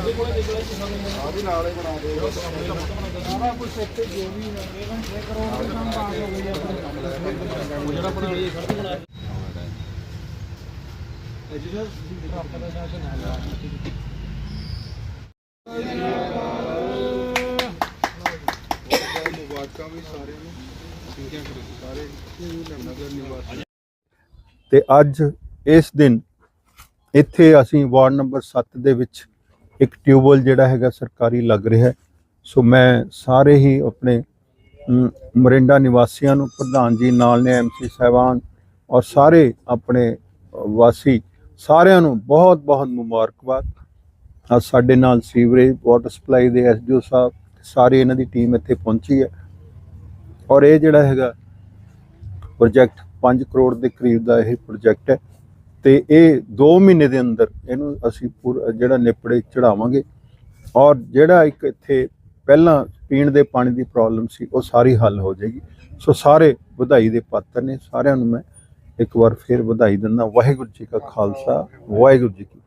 ਆ ਨਾਲ ਹੀ ਬਣਾ ਦੇ ਸਾਰਾ ਕੁਝ ਇੱਥੇ ਜੋ ਵੀ ਹੈ ਇਹ ਕਰੋੜ ਦੇ ਕੰਮ ਪਾਸ ਹੋ ਗਈ ਜਿਹੜਾ ਬਣਾ ਲਈ ਸੜਕ ਬਣਾ ਇਹ ਜਿਹੜਾ ਪ੍ਰਾਪਤ ਦਾ ਸ਼ਾਸਨ ਹੈ ਮੁਬਾਰਕਾਂ ਵੀ ਸਾਰਿਆਂ ਨੂੰ ਸਿੰਘਿਆ ਕਰੇ ਸਾਰੇ ਨਗਰ ਨਿਵਾਸੀ ਤੇ ਅੱਜ ਇਸ ਦਿਨ ਇੱਥੇ ਅਸੀਂ ਵਾਰਡ ਨੰਬਰ 7 ਦੇ ਵਿੱਚ ਇੱਕ ਟਿਊਬਵੈਲ ਜਿਹੜਾ ਹੈਗਾ ਸਰਕਾਰੀ ਲੱਗ ਰਿਹਾ ਸੋ ਮੈਂ ਸਾਰੇ ਹੀ ਆਪਣੇ ਅਮ, ਮਰਿੰਡਾ ਨਿਵਾਸੀਆਂ ਨੂੰ ਪ੍ਰਧਾਨ ਜੀ ਨਾਲ ਨੇ ਐਮਸੀ ਸਾਹਿਬਾਨ ਔਰ ਸਾਰੇ ਆਪਣੇ ਵਾਸੀ ਸਾਰਿਆਂ ਨੂੰ ਬਹੁਤ ਬਹੁਤ ਮੁਬਾਰਕਬਾਦ। ਅੱਜ ਸਾਡੇ ਨਾਲ ਸੀਵਰੇਜ ਵਾਟਰ ਸਪਲਾਈ ਦੇ ਐਸਡੀਓ ਸਾਹਿਬ ਸਾਰੇ ਇਹਨਾਂ ਦੀ ਟੀਮ ਇੱਥੇ ਪਹੁੰਚੀ ਹੈ। ਔਰ ਇਹ ਜਿਹੜਾ ਹੈਗਾ ਪ੍ਰੋਜੈਕਟ 5 ਕਰੋੜ ਦੇ ਕਰੀਬ ਦਾ ਇਹ ਪ੍ਰੋਜੈਕਟ ਹੈ। ਤੇ ਇਹ 2 ਮਹੀਨੇ ਦੇ ਅੰਦਰ ਇਹਨੂੰ ਅਸੀਂ ਪੂਰਾ ਜਿਹੜਾ ਨਿਪੜੇ ਚੜਾਵਾਂਗੇ ਔਰ ਜਿਹੜਾ ਇੱਕ ਇੱਥੇ ਪਹਿਲਾਂ ਪੀਣ ਦੇ ਪਾਣੀ ਦੀ ਪ੍ਰੋਬਲਮ ਸੀ ਉਹ ਸਾਰੀ ਹੱਲ ਹੋ ਜਾਏਗੀ ਸੋ ਸਾਰੇ ਵਧਾਈ ਦੇ ਪਾਤਰ ਨੇ ਸਾਰਿਆਂ ਨੂੰ ਮੈਂ ਇੱਕ ਵਾਰ ਫਿਰ ਵਧਾਈ ਦਿੰਦਾ ਵਾਹਿਗੁਰੂ ਜੀ ਕਾ ਖਾਲਸਾ ਵਾਹਿਗੁਰੂ ਜੀ ਕੀ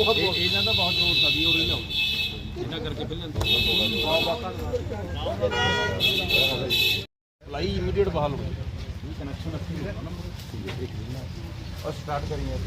ਫਤਿਹ ਇਹਨਾਂ ਕਰਕੇ ਫਿਰ ਲਾਈ ਇਮੀਡੀਏਟ ਬਹਾਲ ਹੋ ਗਈ। ਕਨੈਕਸ਼ਨ ਅੱਛੀ ਹੋਣਾ ਨਾ। ਔਰ ਸਟਾਰਟ ਕਰੀਏ।